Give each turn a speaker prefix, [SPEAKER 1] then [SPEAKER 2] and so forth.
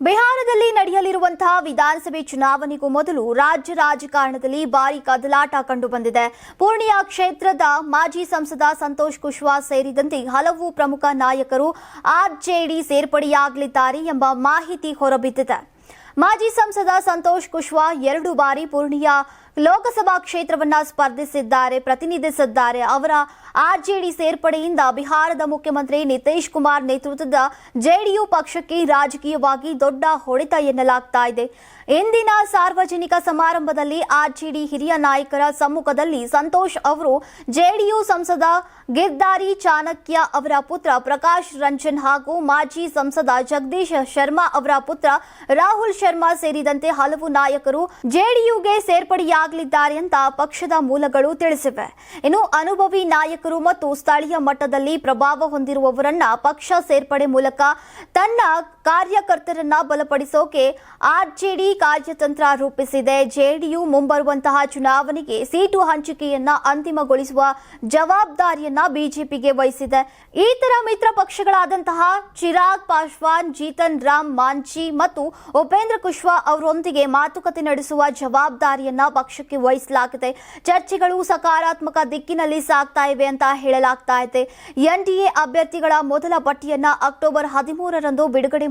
[SPEAKER 1] ಬಿಹಾರದಲ್ಲಿ ನಡೆಯಲಿರುವಂತಹ ವಿಧಾನಸಭೆ ಚುನಾವಣೆಗೂ ಮೊದಲು ರಾಜ್ಯ ರಾಜಕಾರಣದಲ್ಲಿ ಭಾರಿ ಕದಲಾಟ ಕಂಡುಬಂದಿದೆ ಪೂರ್ಣಿಯಾ ಕ್ಷೇತ್ರದ ಮಾಜಿ ಸಂಸದ ಸಂತೋಷ್ ಕುಶ್ವಾ ಸೇರಿದಂತೆ ಹಲವು ಪ್ರಮುಖ ನಾಯಕರು ಆರ್ಜೆಡಿ ಸೇರ್ಪಡೆಯಾಗಲಿದ್ದಾರೆ ಎಂಬ ಮಾಹಿತಿ ಹೊರಬಿದ್ದಿದೆ. ಮಾಜಿ ಸಂಸದ ಸಂತೋಷ್ ಕುಶ್ವಾ ಎರಡು ಬಾರಿ ಪೂರ್ಣಿಯಾ ಲೋಕಸಭಾ ಕ್ಷೇತ್ರವನ್ನ ಸ್ಪರ್ಧಿಸಿದ್ದಾರೆ, ಪ್ರತಿನಿಧಿಸಿದ್ದಾರೆ. ಅವರ ಆರ್ಜೆಡಿ ಸೇರ್ಪಡೆಯಿಂದ ಬಿಹಾರದ ಮುಖ್ಯಮಂತ್ರಿ ನಿತೀಶ್ ಕುಮಾರ್ ನೇತೃತ್ವದ ಜೆಡಿಯು ಪಕ್ಷಕ್ಕೆ ರಾಜಕೀಯವಾಗಿ ದೊಡ್ಡ ಹೊಡೆತ ಎನ್ನಲಾಗ್ತಾ ಇದೆ. ಇಂದಿನ ಸಾರ್ವಜನಿಕ ಸಮಾರಂಭದಲ್ಲಿ ಆರ್ಜೆಡಿ ಹಿರಿಯ ನಾಯಕರ ಸಮ್ಮುಖದಲ್ಲಿ ಸಂತೋಷ್ ಅವರು ಜೆಡಿಯು ಸಂಸದ ಗಿರ್ದಾರಿ ಚಾಣಕ್ಯ ಅವರ ಪುತ್ರ ಪ್ರಕಾಶ್ ರಂಜನ್ ಹಾಗೂ ಮಾಜಿ ಸಂಸದ ಜಗದೀಶ್ ಶರ್ಮಾ ಅವರ ಪುತ್ರ ರಾಹುಲ್ ಶರ್ಮಾ ಸೇರಿದಂತೆ ಹಲವು ನಾಯಕರು ಜೆಡಿಯುಗೆ ಸೇರ್ಪಡೆಯಾಗಲಿದ್ದಾರೆ ಅಂತ ಪಕ್ಷದ ಮೂಲಗಳು ತಿಳಿಸಿವೆ. ಇನ್ನು ಅನುಭವಿ ನಾಯಕರು ಮತ್ತು ಸ್ಥಳೀಯ ಮಟ್ಟದಲ್ಲಿ ಪ್ರಭಾವ ಹೊಂದಿರುವವರನ್ನ ಪಕ್ಷ ಸೇರ್ಪಡೆ ಮೂಲಕ ತನ್ನ ಕಾರ್ಯಕರ್ತರನ್ನ ಬಲಪಡಿಸೋಕೆ ಆರ್ಜೆಡಿ ಕಾರ್ಯತಂತ್ರ ರೂಪಿಸಿದೆ. ಜೆಡಿಯು ಮುಂಬರುವಂತಹ ಚುನಾವಣೆಗೆ ಸೀಟು ಹಂಚಿಕೆಯನ್ನ ಅಂತಿಮಗೊಳಿಸುವ ಜವಾಬ್ದಾರಿಯನ್ನ ಬಿಜೆಪಿಗೆ ವಹಿಸಿದೆ. ಇತರ ಮಿತ್ರ ಪಕ್ಷಗಳಾದಂತಹ ಚಿರಾಗ್ ಪಾಸ್ವಾನ್, ಜೀತನ್ ರಾಮ್ ಮಾಂಚಿ ಮತ್ತು ಉಪೇಂದ್ರ ಕುಶ್ವಾ ಅವರೊಂದಿಗೆ ಮಾತುಕತೆ ನಡೆಸುವ ಜವಾಬ್ದಾರಿಯನ್ನ ಪಕ್ಷಕ್ಕೆ ವಹಿಸಲಾಗಿದೆ. ಚರ್ಚೆಗಳು ಸಕಾರಾತ್ಮಕ ದಿಕ್ಕಿನಲ್ಲಿ ಸಾಗ್ತಾ ಇವೆ ಅಂತ ಹೇಳಲಾಗ್ತಾ ಇದೆ. ಎನ್ಡಿಎ ಅಭ್ಯರ್ಥಿಗಳ ಮೊದಲ ಪಟ್ಟಿಯನ್ನ ಅಕ್ಟೋಬರ್ ಹದಿಮೂರರಂದು ಬಿಡುಗಡೆ